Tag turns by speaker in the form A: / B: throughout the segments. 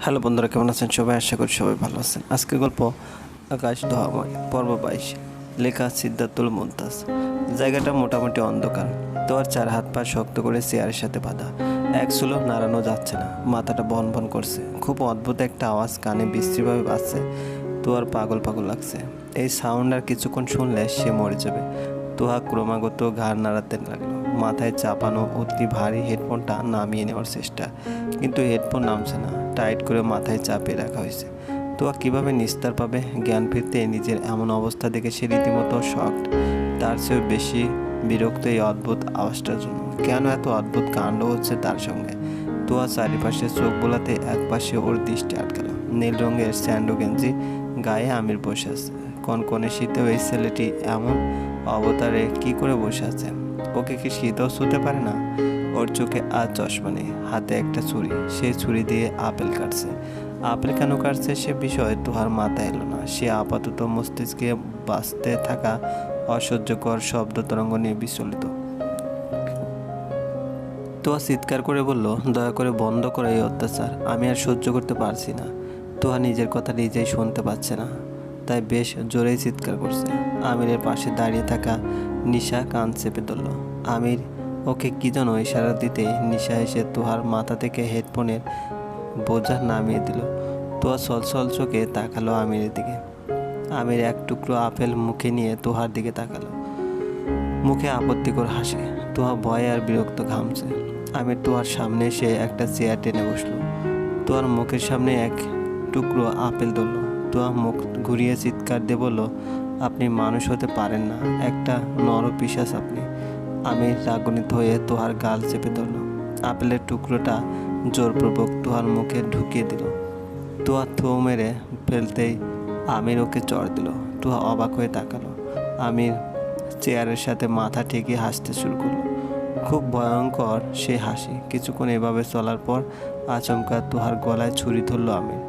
A: Hello বন্ধুরা, কেমন আছেন? সবাই আশা করি সবাই ভালো আছেন। আজকের গল্প আকাশ দোহাময় পর্ব বাইশ। লেখা সিদ্ধার্থুল মুমতাজ জায়গাটা মোটামুটি অন্ধকার। তোর চার হাত পা শক্ত করে চেয়ারের সাথে বাঁধা। এক সুলো নাড়ানো যাচ্ছে না। মাথাটা বন বন করছে। খুব অদ্ভুত একটা আওয়াজ কানে বিশ্রীভাবে বাজছে। তোর পাগল পাগল লাগছে। এই সাউন্ড আর কিছুক্ষণ শুনলে সে মরে যাবে। তোহা ক্রমাগত ঘাড় নাড়াতে লাগল। মাথায় চাপানো অতি ভারী হেডফোনটা নামিয়ে নেওয়ার চেষ্টা। কিন্তু হেডফোন নামছে না। টাইট করে মাথায় চাপিয়ে রাখা হয়েছে। তোয়া কীভাবে নিস্তার পাবে? জ্ঞান ফিরতে নিজের এমন অবস্থা দেখে সে রীতিমতো শকড তার চেয়েও বেশি বিরক্ত এই অদ্ভুত আওয়াজটার জন্য। কেন এত অদ্ভুত কাণ্ড হচ্ছে তার সঙ্গে? তোয়া চারিপাশে চোখ বোলাতে একপাশে ওর দৃষ্টি আটকাল। নীল রঙের স্যান্ডো গেঞ্জি গায়ে আমির বসে আছে। কনকনে শীতেও এই ছেলেটি এমন অবতারে কি করে বসে আছে? ওকে কি শীতও ছুতে পারে না? ওর চোখে আর চশমা নেই, হাতে একটা ছুরি। সেই ছুরি দিয়ে আপেল কাটছে। আপেল কেন কাটছে সে বিষয়ে তোহার মাথায় এলো না। সে আপাতত মস্তিষ্কে বাঁচতে থাকা অসহ্যকর শব্দ তরঙ্গ নিয়ে বিচলিত। তোয়া চিৎকার করে বলল, দয়া করে বন্ধ করে এই অত্যাচার। আমি আর সহ্য করতে পারছি না। তোহা নিজের কথা নিজেই শুনতে পাচ্ছে না। তাই বেশ জোরেই চিৎকার করছে। আমিরের পাশে দাঁড়িয়ে থাকা নিশা কান চেপে ধরল। আমির ওকে কি যেন ইশারা দিতে নিশা এসে তোহার মাথা থেকে হেডফোনের বোঝা নামিয়ে দিল। তোয়া সলসল চোখে তাকালো আমিরের দিকে। আমির এক টুকরো আপেল মুখে নিয়ে তোহার দিকে তাকালো। মুখে আপত্তিকর হাসে। তোহা ভয় আর বিরক্ত ঘামছে। আমির তোহার সামনে এসে একটা চেয়ার টেনে বসল। তোহার মুখের সামনে এক টুকরো আপেল ধরলো। তোহা মুখ ঘুরিয়ে চিৎকার দিয়ে বলল, আপনি মানুষ হতে পারেন না। একটা নর পিসাস আপনি। আমি রাগনিত হয়ে তোহার গাল চেপে ধরল। আপেলের টুকরোটা জোরপূর্বক তোহার মুখে ঢুকিয়ে দিল। তোহা থু মেরে ফেলতেই আমির ওকে চড় দিল। তোহা অবাক হয়ে তাকালো। আমির চেয়ারের সাথে মাথা ঠেকিয়ে হাসতে শুরু করল। খুব ভয়ঙ্কর সে হাসি। কিছুক্ষণ এভাবে চলার পর আচমকা তোহার গলায় ছুরি ধরলো আমির।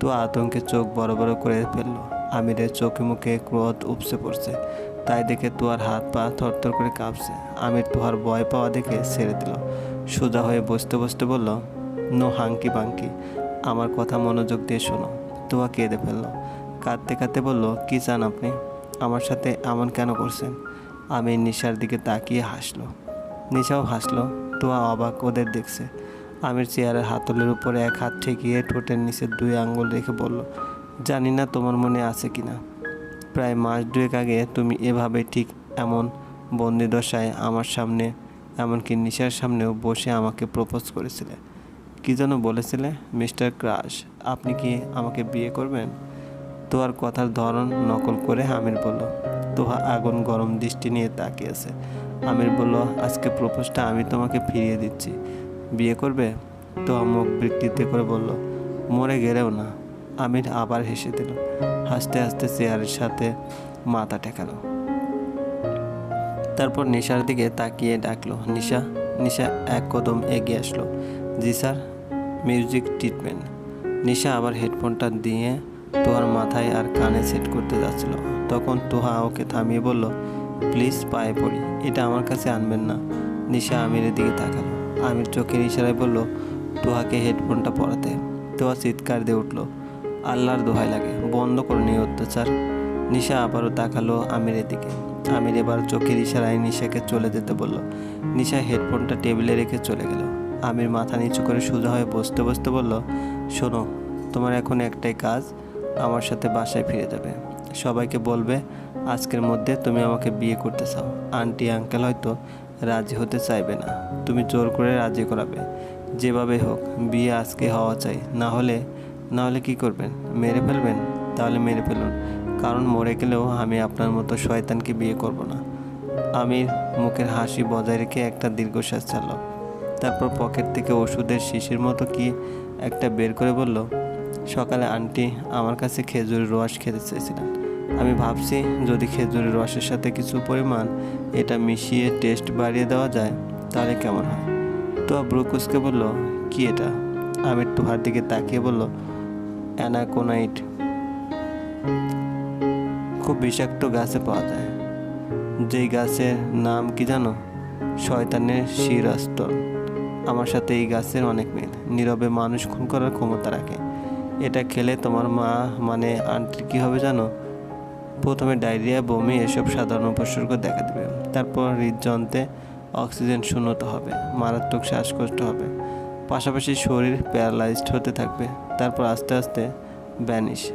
A: তো আতঙ্কে চোখ বড় বড় করে ফেলল। আমিরের চোখে মুখে ক্রোধ উপসে পড়ছে। তাই দেখে তোয়ার হাত পা থরথর করে কাঁপছে। আমির তোহার ভয় পাওয়া দেখে ছেড়ে দিল। সোজা হয়ে বসতে বসতে বলল, নো হাঙ্কি পাঙ্কি আমার কথা মনোযোগ দিয়ে শোনো। তোয়া কেঁদে ফেলল। কাঁদতে কাঁদতে বলল, কী চান আপনি? আমার সাথে এমন কেন করছেন? আমি নিশার দিকে তাকিয়ে হাসলো। নিশাও হাসলো। তোয়া অবাক ওদের দেখছে। আমির চেয়ারের হাতলের উপরে এক হাত ঠেকিয়ে ঠোঁটের নিচে দুই আঙ্গুল রেখে বলল, জানি না তোমার মনে আছে কি না প্রায় মাস দুয়েক আগে তুমি এভাবে ঠিক এমন বন্দি দশায় আমার সামনে, এমনকি নিশার সামনেও বসে আমাকে প্রপোজ করেছিলে। কি যেন বলেছিলে, মিস্টার ক্রাশ, আপনি কি আমাকে বিয়ে করবেন? তোহার কথার ধরন নকল করে আমির বলল, তোহা আগুন গরম দৃষ্টি নিয়ে তাকিয়েছে আমির বলল, আজকে প্রপোজটা আমি তোমাকে ফিরিয়ে দিচ্ছি। বিয়ে করবে? তো মুখ বিকৃতি করে বলল, মরে গেলেও না। আমির আবার হেসে দিল হাসতে হাসতে চেয়ারের সাথে মাথা ঠেকালো। তারপর নিশার দিকে তাকিয়ে ডাকলো, নিশা নিশা এক কদম এগিয়ে আসলো। জি স্যার, মিউজিক ট্রিটমেন্ট। নিশা আবার হেডফোনটা দিয়ে তোহার মাথায় আর কানে সেট করতে যাচ্ছিল। তখন তোহা ওকে থামিয়ে বলল, প্লিজ পায়ে পড়ি, এটা আমার কাছে আনবেন না। নিশা আমিরের দিকে তাকালো। আমির চোখের ইশারায় বলল, তোহাকে হেডফোনটা পরাতে। তোহা চিৎকার দিয়ে উঠল আল্লাহর দোহাই লাগে। বন্ধ করুন এই অত্যাচার। নিশা আবারও তাকালো আমিরের দিকে। আমির এবার চোখের ইশারায় নিশাকে চলে যেতে বলল। নিশা হেডফোনটা টেবিলে রেখে চলে গেল। আমির মাথা নিচু করে সোজা হয়ে বসতে বসতে বলল, শোনো, তোমার এখন একটাই কাজ, আমার সাথে বাসায় ফিরে যাবে। সবাইকে বলবে, আজকের মধ্যে তুমি আমাকে বিয়ে করতে চাও। আন্টি, আঙ্কেল হয়তো রাজি হতে চাইবে না। তুমি জোর করে রাজি করাবে। যেভাবে হোক, বিয়ে আজকে হওয়া চাই। না হলে না হলে কী করবেন? মেরে ফেলবেন? তাহলে মেরে ফেলুন। কারণ মরে গেলেও আমি আপনার মতো শয়তানকে বিয়ে করব না। আমির মুখের হাসি বজায় রেখে একটা দীর্ঘশ্বাস চালল তারপর পকেট থেকে ওষুধের শিশির মতো কি একটা বের করে বলল, সকালে আন্টি আমার কাছে খেজুরের রস খেতে চেয়েছিলেন। আমি ভাবছি যদি খেজুরের রসের সাথে কিছু পরিমাণ এটা মিশিয়ে টেস্ট বাড়িয়ে দেওয়া যায়, তাহলে কেমন হয়? তো ব্রুকুসকে বলল, কি এটা? আমির তোহার দিকে তাকিয়ে বলল অ্যানাকোনাইট। খুব বিষাক্ত গাছে পাওয়া যায়। যেই গাছের নাম কি জানো? শয়তানের শিরাস্তর আমার সাথে এই গাছের অনেক মিল। নীরবে মানুষ খুন করার ক্ষমতা রাখে। এটা খেলে তোমার মা মানে আন্টির কী হবে জানো? প্রথমে ডায়রিয়া, বমি, এসব সাধারণ উপসর্গ দেখা দেবে। তারপর হৃদযন্ত্রে অক্সিজেন শূন্যতা হবে। মারাত্মক শ্বাসকষ্ট হবে। পাশাপাশি শরীর প্যারালাইজড হতে থাকবে। তারপর আস্তে আস্তে ব্যানিশ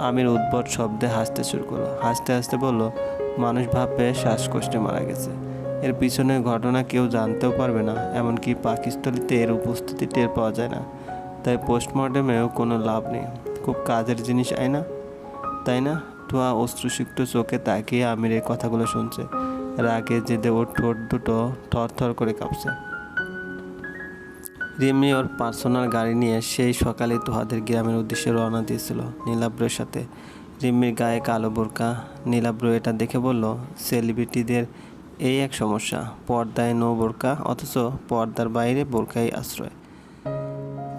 A: আমির উদ্ভট শব্দে হাসতে শুরু করল। হাসতে হাসতে বলল, মানুষ ভাববে শ্বাসকষ্টে মারা গেছে। এর পিছনের ঘটনা কেউ জানতেও পারবে না, এমনকি পাকিস্তলিতে এর উপস্থিতি টের পাওয়া যায় না। তাই পোস্টমর্টেমেও কোনো লাভ নেই। খুব কাজের জিনিস আয় না? তাই না? টুয়া অশ্রুসিক্ত চোখে তাকিয়ে আমির এই কথাগুলো শুনছে। রাগে জেদে ওর ঠোঁট দুটো থর থর করে কাঁপছে। রিমি ওর পার্সোনাল গাড়ি নিয়ে সেই সকালে তোহাদের গ্রামের উদ্দেশ্যে রওনা দিয়েছিল নীলাব্রর সাথে। রিমির গায়ে কালো বোরকা। নীলাব্র এটা দেখে বলল, সেলিব্রিটিদের এই এক সমস্যা। পর্দায় নো বোরকা, অথচ পর্দার বাইরে বোরকাই আশ্রয়।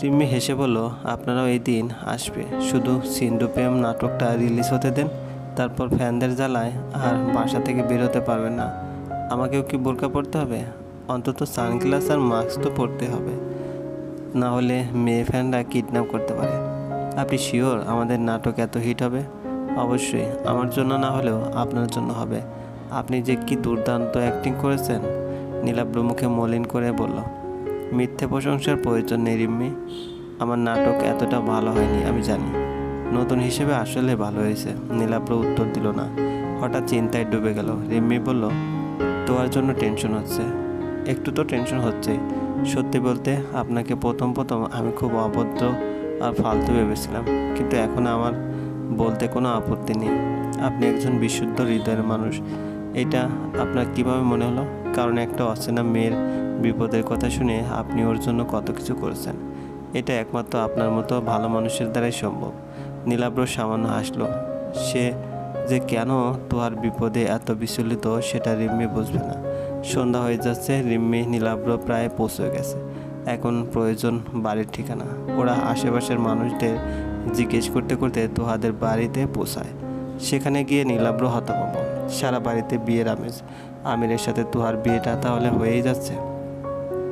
A: রিম্মি হেসে বলল, আপনারাও এই দিন আসবে। শুধু সিন্ধু প্রেম নাটকটা রিলিজ হতে দেন, তারপর ফ্যানদের জ্বালায় আর বাসা থেকে বেরোতে পারবেন না। আমাকেও কি বোরকা পরতে হবে? অন্তত সানগ্লাস আর মাস্ক তো পরতে হবে। না হলে মেয়ে ফ্যানরা কিডন্যাপ করতে পারে। আপনি শিওর আমাদের নাটক এত হিট হবে? অবশ্যই, আমার জন্য না হলেও আপনার জন্য হবে। আপনি যে কি দুর্দান্ত অ্যাক্টিং করেছেন? নীলাব্র মুখে মলিন করে বলল। মিথ্যে প্রশংসার প্রয়োজন নেই রিম্মি। আমার নাটক এতটা ভালো হয়নি, আমি জানি। নতুন হিসেবে আসলে ভালো হয়েছে। নীলাব্র উত্তর দিল না। হঠাৎ চিন্তায় ডুবে গেল। রিম্মি বলল, তোমার জন্য টেনশন হচ্ছে। একটু তো টেনশন হচ্ছেই। সত্যি বলতে আপনাকে প্রথম প্রথম আমি খুব অভদ্র আর ফালতু ভেবেছিলাম, কিন্তু এখন আমার বলতে কোনো আপত্তি নেই। আপনি একজন বিশুদ্ধ হৃদয়ের মানুষ। এটা আপনার কীভাবে মনে হলো? কারণ একটা অচেনা মেয়ের বিপদের কথা শুনে আপনি ওর জন্য কত কিছু করেছেন। এটা একমাত্র আপনার মতো ভালো মানুষের দ্বারাই সম্ভব। নীলাব্র সামান্য হাসলো। সে যে কেন তোহার বিপদে এত বিচলিত, সেটা রিম্মি বুঝবে না। সন্ধ্যা হয়ে যাচ্ছে, রিম্মি, নীলাব্র প্রায় পৌঁছে গেছে। এখন প্রয়োজন বাড়ির ঠিকানা। ওরা আশেপাশের মানুষদের জিজ্ঞেস করতে করতে তোহাদের বাড়িতে পৌঁছায়। সেখানে গিয়ে নীলাব্র হতভম্ব। সারা বাড়িতে বিয়ের আমেজ। আমিরের সাথে তোহার বিয়েটা তাহলে হয়েই যাচ্ছে।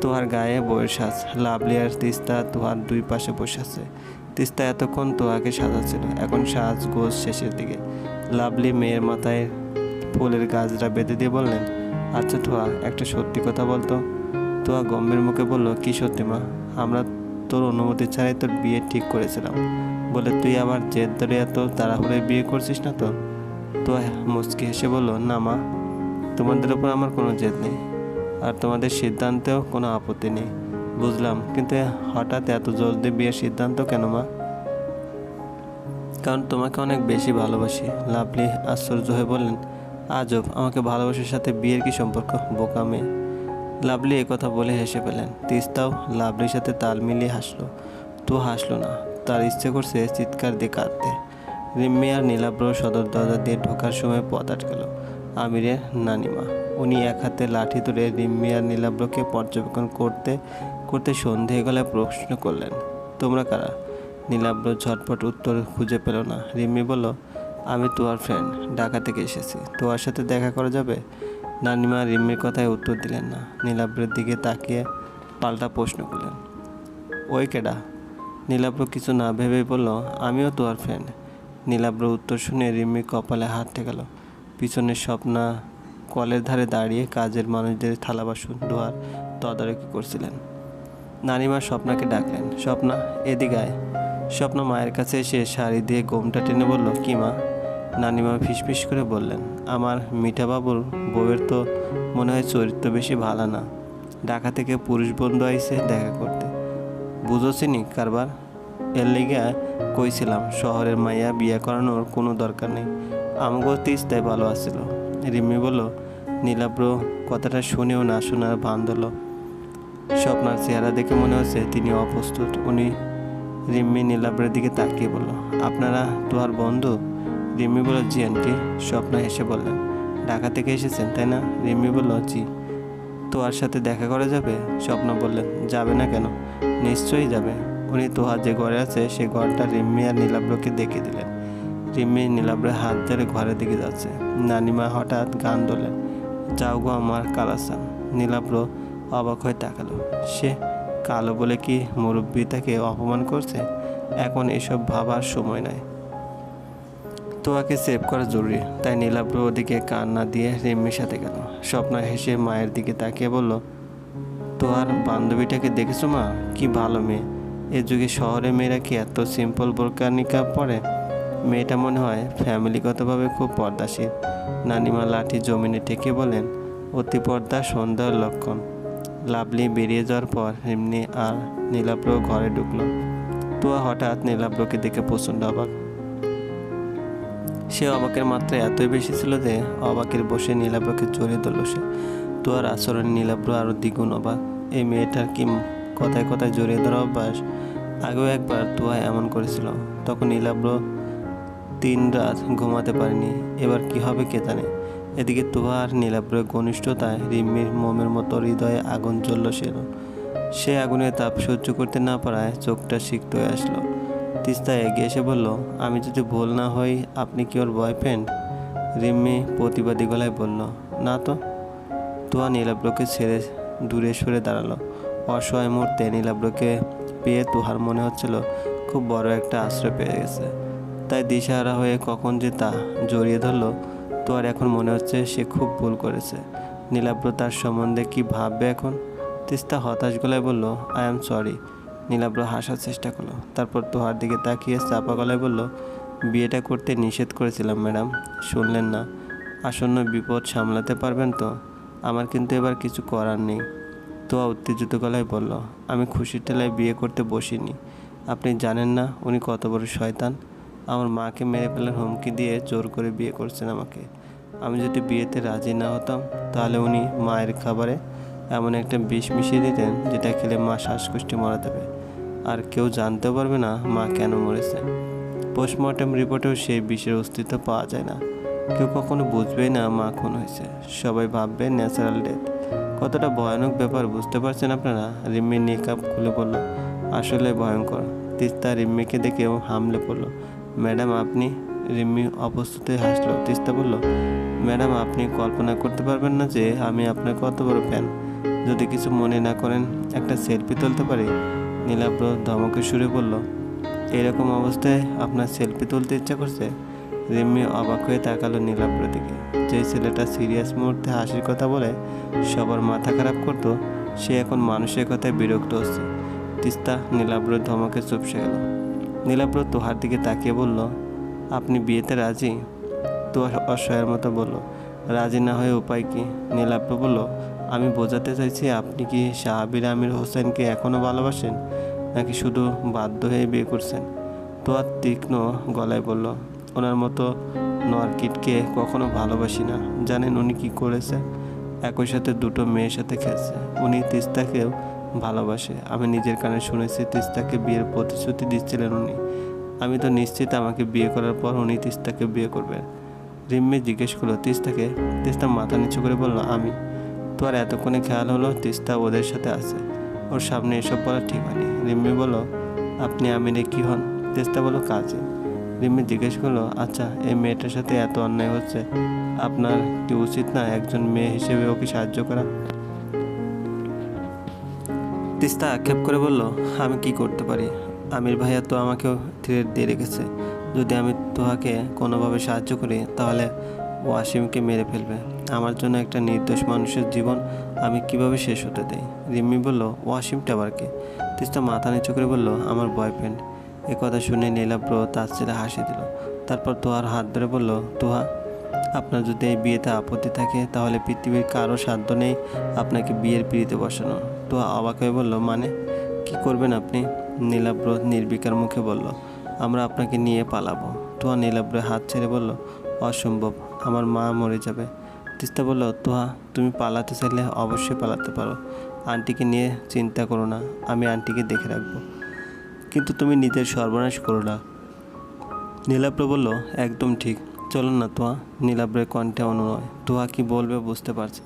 A: তোহার গায়ে বইয়ের সাজ। লাভলি আর তিস্তা তোহার দুই পাশে বসে আছে। তিস্তা এতক্ষণ তোহাকে সাজাচ্ছিল। এখন সাজ গোজ শেষের দিকে। লাভলি মেয়ের মাথায় ফুলের গাছটা বেঁধে দিয়ে বললেন আচ্ছা তোহা একটা সত্যি কথা বলতো। তোয়া গম্ভীর মুখে বলল, কি সত্যি মা? আমরা তোর অনুমতি ছাড়াই তোর বিয়ে ঠিক করেছিলাম। বলে, তুই আবার জেদ ধরে এত তাড়াহুড়োয় বিয়ে করছিস না তো? তো মুচকি হেসে বলল, না মা, তোমাদের ওপর আমার কোনো জেদ নেই। আর তোমাদের সিদ্ধান্তেও কোনো আপত্তি নেই। বুঝলাম, কিন্তু হঠাৎ এত জলদি বিয়ের সিদ্ধান্ত কেন মা? কারণ তোমাকে অনেক বেশি ভালোবাসি। লাভলি আশ্চর্য হয়ে বললেন আজব, আমাকে ভালোবাসার সাথে বিয়ের কি সম্পর্ক? বোকা মেয়ে। লাভলি কথা বলে হেসে পেলেন তিস্তাও লাভলির সাথে তাল মিলিয়ে হাসলো। তো হাসলো না। তার ইচ্ছে করছে চিৎকার দিয়ে কাঁদতে। রিম্মি আর নীলাব্র সদর দরজা দিয়ে ঢোকার সময় পথ আটকাল। আমিরের নানিমা। উনি এক হাতে লাঠি ধরে রিম্মি আর নীলাব্রকে পর্যবেক্ষণ করতে করতে সন্ধে গলায় প্রশ্ন করলেন, তোমরা কারা? নীলাব্র ঝটপট উত্তর খুঁজে পেল না। রিম্মি বলল আমি তোয়ার ফ্রেন্ড ঢাকা থেকে এসেছি। তোয়ার সাথে দেখা করা যাবে? নানিমা রিম্মির কথায় উত্তর দিলেন না। নীলাব্রের দিকে তাকিয়ে পাল্টা প্রশ্ন করলেন। ওই কেডা? নীলাব্র কিছু না ভেবে বলল, আমিও তোয়ার ফ্রেন্ড নীলাব্র উত্তর শুনে রিম্মি কপালে হাত ঠেকালো। পিছনের স্বপ্না কলের ধারে দাঁড়িয়ে কাজের মানুষদের থালা বাসন ধোয়ার তদারকি করছিলেন। নানিমা স্বপ্নাকে ডাকলেন, স্বপ্না, এদিকে আয়। স্বপ্না মায়ের কাছে এসে শাড়ি দিয়ে গোমটা টেনে বলল, কি মা? নানিমা ফিসফিস করে বললেন, আমার মিঠা বাবুর বউয়ের তো মনে হয় চরিত্র বেশি ভালো না। ঢাকা থেকে পুরুষ বন্ধু আইসে দেখা করতে। বুঝোছিনি কারবার? এর লিগে কইছিলাম, শহরের মাইয়া বিয়ে করানোর কোনো দরকার নেই। আমগো তিস্তায় ভালো আছিল। রিম্মি বলল নীলাব্র কথাটা শুনেও না শোনার ভান ধরল স্বপ্নার চেহারা দেখে মনে হচ্ছে তিনি অপ্রস্তুত। উনি রিম্মি নীলাব্রের দিকে তাকিয়ে বলল, আপনারা তোহার বন্ধু? রিম্মি বলল জি, আন্টি। স্বপ্না হেসে বললেন ঢাকা থেকে এসেছেন, তাই না? রিম্মি বলল, জি। তোহার সাথে দেখা করা যাবে? স্বপ্না বললেন যাবে না কেন? নিশ্চয়ই যাবে। উনি তোহার যে ঘরে আছে, সে ঘরটা রিম্মি আর নীলাব্রকে দেখিয়ে দিলেন। রিম্মি নীলাব্রের হাত ধরে ঘরের দিকে যাচ্ছে। নানিমা হঠাৎ গান তোলেন যাও গো আমার কালাসান। নীলাব্র অবাক হয়ে তাকালো, সে কালো বলে কি মুরব্বী তাকে অপমান করছে? এখন এসব ভাবার সময় নাই। তোয়াকে সেভ করা জরুরি। তাই নীলাব্র ওদিকে কান না দিয়ে রিম্মির সাথে গেল। স্বপ্ন হেসে মায়ের দিকে তাকিয়ে বলল, তোয়ার বান্ধবীটাকে দেখেছ মা? কি ভালো মেয়ে। এ যুগে শহরে মেয়েরা কি এত সিম্পল বোরকা নিকাব পরে? মেয়েটা মনে হয় ফ্যামিলিগতভাবে খুব পর্দাশীল। নানিমা লাঠি জমিনে ঠেকে বলেন, অতি পর্দা সন্ধ্যার লক্ষণ। লাভলি বেরিয়ে যাওয়ার পর এমনি আর নীলাব্র ঘরে ঢুকলো। তোয়া হঠাৎ নীলাব্রকে দেখে প্রচণ্ড অবাক। সে অবাকের মাত্রা এতই বেশি ছিল যে অবাকের বসে নীলাব্রকে জড়িয়ে ধরল সে। তোয়ার আচরণ নীলাব্র আরও দ্বিগুণ অবাক। এই মেয়েটার কি কথায় কথায় জড়িয়ে ধরা অভ্যাস? আগেও একবার তোয়া এমন করেছিল, তখন নীলাব্র তিন রাত ঘুমাতে পারেনি। এবার কি হবে কে জানে? এদিকে তোহা আর নীলাব্রের ঘনিষ্ঠতায় রিম্মির মোমের মতো হৃদয়ে আগুন জ্বলল সে সে আগুনের তাপ সহ্য করতে না পারায় চোখটা সিক্ত হয়ে আসলো। তিস্তা এগিয়ে এসে বলল, আমি যদি ভুল না হই, আপনি কি ওর বয়ফ্রেন্ড রিম্মি প্রতিবাদী গলায় বলল, না তো। তোয়া নীলাব্রকে ছেড়ে দূরে সরে দাঁড়াল। অসহায় মুহূর্তে নীলাব্রকে পেয়ে তুহার মনে হচ্ছিল, খুব বড় একটা আশ্রয় পেয়ে গেছে। তাই দিশাহারা হয়ে কখন যে তা জড়িয়ে ধরলো তো আর এখন মনে হচ্ছে সে খুব ভুল করেছে। নীলাব্র তার সম্বন্ধে কি ভাববে এখন? তিস্তা হতাশ গলায় বলল আই এম সরি নীলাব্র হাসার চেষ্টা করল। তারপর তোহার দিকে তাকিয়ে চাপা গলায় বলল, বিয়েটা করতে নিষেধ করেছিলাম, ম্যাডাম। শুনলেন না। আসন্ন বিপদ সামলাতে পারবেন তো? আমার কিন্তু এবার কিছু করার নেই। তোয়া উত্তেজিত গলায় বলল, আমি খুশির টেলায় বিয়ে করতে বসিনি। আপনি জানেন না উনি কত বড় শয়তান। আমার মাকে মেরে ফেলার হুমকি দিয়ে জোর করে বিয়ে করছেন আমাকে। আমি যদি বিয়েতে রাজি না হতাম, তাহলে উনি মায়ের খাবারে এমন একটা বিষ মিশিয়ে দিতেন, যেটা খেলে মা শ্বাসকষ্টি মারা দেবে আর কেউ জানতেও পারবে না মা কেন মরেছে পোস্টমর্টম রিপোর্টেও সেই বিষের অস্তিত্ব পাওয়া যায় না। কেউ কখনো বুঝবেই না মা খুন হয়েছে। সবাই ভাববে ন্যাচারাল ডেথ। কতটা ভয়ানক ব্যাপার বুঝতে পারছেন আপনারা? রিম্মি নিকাপ খুলে বলল, আসলে ভয়ঙ্কর। তিস্তা রিম্মিকে দেখে ও হামলে পড়ল। ম্যাডাম, আপনি? রিম্মি অপ্রস্তুতে হাসলো। তিস্তা বলল, ম্যাডাম, আপনি কল্পনা করতে পারবেন না যে আমি আপনার কত বড় ফ্যান যদি কিছু মনে না করেন, একটা সেলফি তুলতে পারি? নীলাব্র ধমকে সুরে বলল, এরকম অবস্থায় আপনার সেলফি তুলতে ইচ্ছা করছে? রিম্মি অবাক হয়ে তাকালো নীলাব্র দিকে। যে ছেলেটা সিরিয়াস মুহূর্তে হাসির কথা বলে, সবার মাথা খারাপ করতো, সে এখন মানুষের কথায় বিরক্ত হচ্ছে। তিস্তা নীলাব্রর ধমকে চুপসে গেল। নীলাব্র তোহার দিকে তাকিয়ে বলল, আপনি বিয়েতে রাজি? তো অসহায়ের মতো বলল, রাজি না হয়ে উপায় কি? নীলাব্র বলল আমি বোঝাতে চাইছি, আপনি কি শাহাবির আমির হোসেনকে এখনও ভালোবাসেন, নাকি শুধু বাধ্য হয়ে বিয়ে করছেন? তো আর তীক্ষ্ণ গলায় বলল, ওনার মতো নরকিটকে কখনো ভালোবাসি না। জানেন উনি কি করেছে? একই সাথে দুটো মেয়ের সাথে খেলছে উনি তিস্তাকেও ভালোবাসে। আমি নিজের কানে শুনেছি তিস্তাকে বিয়ের প্রতিশ্রুতি দিচ্ছিলেন উনি। আমি তো নিশ্চিত আমাকে বিয়ে করার পর উনি তিস্তাকে বিয়ে করবেন। রিম্মি জিজ্ঞেস করল, তিস্তাকে? তিস্তা মাথা নিচু করে বলল, আমি। তো আর এতক্ষণে খেয়াল হলো তিস্তা ওদের সাথে আছে। ওর সামনে এসব বলা ঠিক হয়নি। রিম্মি বলল, আপনি আমিরে কি হন? তিস্তা বলল, কাজে। রিম্মি জিজ্ঞেস করল আচ্ছা এই মেয়েটার সাথে এত অন্যায় হচ্ছে, আপনার কি উচিত না একজন মেয়ে হিসেবে ওকে সাহায্য করা? তিস্তা আক্ষেপ করে বলল, আমি কি করতে পারি? আমির ভাইয়া তো আমাকেও থ্রেট দিয়ে রেখেছে। যদি আমি তোহাকে কোনোভাবে সাহায্য করি, তাহলে ও আসিমকে মেরে ফেলবে। আমার জন্য একটা নির্দোষ মানুষের জীবন আমি কীভাবে শেষ হতে দেই? রিম্মি বলল ওয়াসিমটা আবার কে তিস্তা মাথা নিচু করে বলল, আমার বয়ফ্রেন্ড এ কথা শুনে নীলাব্র তার ছেলে হাসি দিল। তারপর তোহার হাত ধরে বলল, তোহা, আপনার যদি এই বিয়েতে আপত্তি থাকে, তাহলে পৃথিবীর কারও সাধ্য নেই আপনাকে বিয়ের পিড়িতে বসানো তো অবাক হয়ে বলল মানে? কি করবেন আপনি? নীলাব্র নির্বিকার মুখে বলল, আমরা আপনাকে নিয়ে পালাবো। তোহা নীলাব্রের হাত ছেড়ে বলল, অসম্ভব, আমার মা মরে যাবে। তিস্তা বলল, তোহা, তুমি পালাতে চাইলে অবশ্যই পালাতে পারো। আন্টিকে নিয়ে চিন্তা করো না, আমি আন্টিকে দেখে রাখব। কিন্তু তুমি নিজের সর্বনাশ করো না। নীলাব্র বলল, একদম ঠিক। চলো না তোয়া নীলাব্রের কণ্ঠে অনুনয়। তোয়া কি বলবে বুঝতে পারছে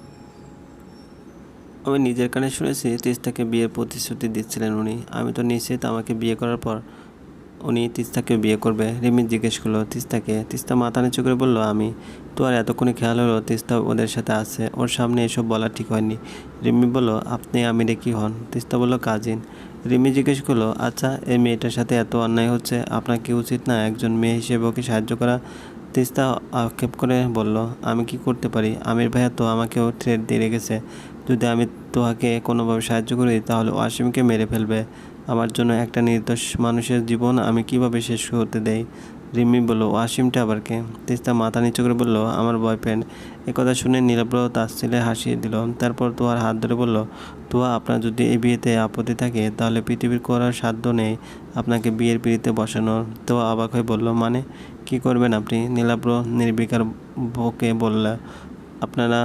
A: আমি নিজের কানে শুনেছি তিস্তাকে বিয়ের প্রতিশ্রুতি দিচ্ছিলেন উনি। আমি তো নিশ্চিত আমাকে বিয়ে করার পর উনি তিস্তাকে বিয়ে করবে। রিমি জিজ্ঞেস করল, তিস্তাকে? তিস্তা মাথা নিচু করে বলল, আমি। তো আর এতক্ষণে খেয়াল হলো, তিস্তা ওদের সাথে আছে। ওর সামনে এসব বলা ঠিক হয়নি। রিমি বলল, আপনি আমিরে কি হন? তিস্তা বলল, কাজিন। রিমি জিজ্ঞেস করল আচ্ছা এই মেয়েটার সাথে এত অন্যায় হচ্ছে, আপনার কি উচিত না একজন মেয়ে হিসেবে ওকে সাহায্য করা? তিস্তা আক্ষেপ করে বলল, আমি কি করতে পারি? আমির ভাইয়া তো আমাকেও থ্রেড দিয়ে রেখেছে। যদি আমি তোহাকে কোনোভাবে সাহায্য করি, তাহলে ওয়াসিমকে মেরে ফেলবে। আমার জন্য একটা নির্দোষ মানুষের জীবন আমি কীভাবে শেষ করতে দেই? রিমি বলল ওয়াসিমটা আবার কে? তিস্তা মাথা নিচু করে বলল, আমার বয়ফ্রেন্ড এ কথা শুনে নীলাব্র তাচ্ছিলে হাসিয়ে দিল। তারপর তোয়ার হাত ধরে বলল, তোয়া, আপনার যদি এই বিয়েতে আপত্তি থাকে, তাহলে পৃথিবীর করার সাধ্য নেই আপনাকে বিয়ের পিড়িতে বসানোর তো অবাক হয়ে বলল মানে? কি করবেন আপনি? নীলাব্র নির্বিকার বকে বলল, আপনারা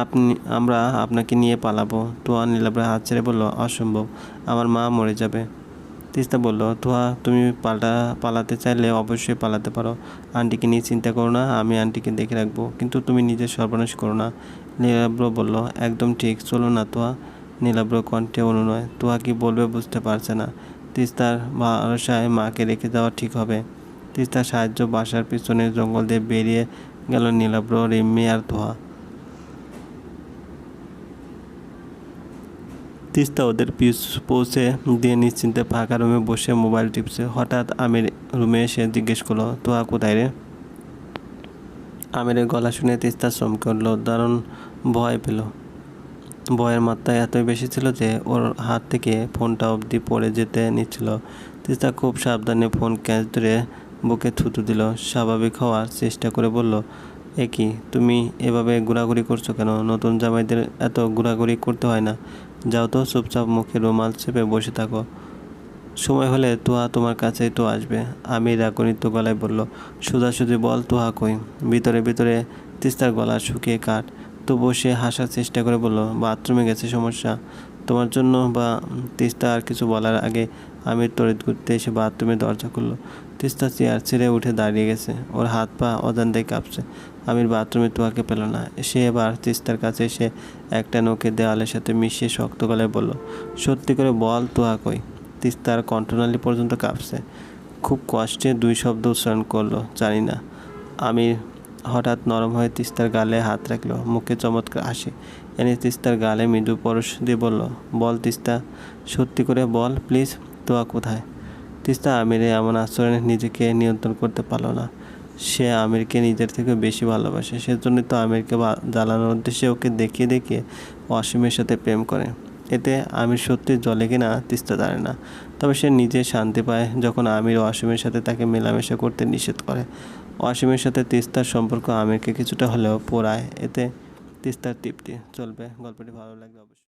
A: আপনি, আমরা আপনাকে নিয়ে পালাবো। তোয়া নীলাব্র হাত ছেড়ে বলল, অসম্ভব, আমার মা মরে যাবে। তিস্তা বলল, তোয়া, তুমি পাল্টা পালাতে চাইলে অবশ্যই পালাতে পারো। আন্টিকে নিয়ে চিন্তা করো না, আমি আন্টিকে দেখে রাখব। কিন্তু তুমি নিজের সর্বনাশ করো না। নীলাব্র বলল, একদম ঠিক, চলো না তোয়া। নীলাব্র কণ্ঠে অনুনয়, তোয়া কি বলবে বুঝতে পারছে না। তিস্তার ভরসায় মাকে রেখে যাওয়া ঠিক হবে। তিস্তার সাহায্য বাসার পিছনে জঙ্গল দিয়ে বেরিয়ে গেল নীলাব্র রিম্মি আর তোয়া। তিস্তা ওদের পিছ পৌঁছে দিয়ে নিশ্চিন্তে ফাঁকা রুমে বসে মোবাইল টিপছে। হঠাৎ আমির রুমে এসে জিজ্ঞেস করল তোয়া কোথায় রে? আমিরের গলা শুনে তিস্তা চমকে উঠল, দারুণ ভয় পেল। ভয়ের মাত্রা এতই বেশি ছিল যে ওর হাত থেকে ফোনটা অবধি পড়ে যেতে নিচ্ছিল। তিস্তা খুব সাবধানে ফোন ক্যাচ ধরে বুকে থুতু দিল। স্বাভাবিক হওয়ার চেষ্টা করে বলল, এ কি, তুমি এভাবে ঘোরাঘুরি করছ কেন? নতুন জামাইদের এত ঘোরাঘুরি করতে হয় না। যাও তো চুপচাপ মুখে রুমাল চেপে বসে থাকো। সময় হলে তোহা তোমার কাছেই তো আসবে। আমি রাগনিত গলায় বলল সোজাসুজি বল তোহা কই? ভিতরে ভিতরে তিস্তার গলা শুকিয়ে কাট তো বসে হাসার চেষ্টা করে বলল, বাথরুমে গেছে সমস্যা। তোমার জন্য বা তিস্তা আর কিছু বলার আগে আমি তড়িৎ ঘুরতে এসে বাথরুমে দরজা খুললো। তিস্তা চেয়ার ছেড়ে উঠে দাঁড়িয়ে গেছে। ওর হাত পা অজান্তাই কাঁপছে। আমির বাথরুমে তোয়াকে পেল না। সে এবার তিস্তার কাছে এসে একটা নোকে দেওয়ালের সাথে মিশিয়ে শক্ত গলায় বলল, সত্যি করে বল তোয়া কই? তিস্তার কণ্ঠনালী পর্যন্ত কাঁপছে। খুব কষ্টে দুই শব্দ উচ্চারণ করল, জানি না। আমির হঠাৎ নরম হয়ে তিস্তার গালে হাত রাখল, মুখে চমৎকার হাসি এনে তিস্তার গালে মৃদু পরশ দিয়ে বলল, বল তিস্তা, সত্যি করে বল, প্লিজ, তোয়া কোথায়? তিস্তা আমিরে এমন আচরণে নিজেকে নিয়ন্ত্রণ করতে পারল না। সে আমিরকে নিজের থেকে বেশি ভালোবাসে। সেজন্যই তো আমিরকে জ্বালানোর উদ্দেশ্যে ওকে দেখিয়ে দেখিয়ে অসীমের সাথে প্রেম করে। এতে আমির সত্যি জলে কিনা তিস্তা জানে না। তবে সে নিজে শান্তি পায় যখন আমির অসীমের সাথে তাকে মেলামেশা করতে নিষেধ করে। অসীমের সাথে তিস্তার সম্পর্ক আমিরকে কিছুটা হলেও পোড়ায়। এতে তিস্তার তৃপ্তি চলবে। গল্পটি ভালো লাগবে অবশ্যই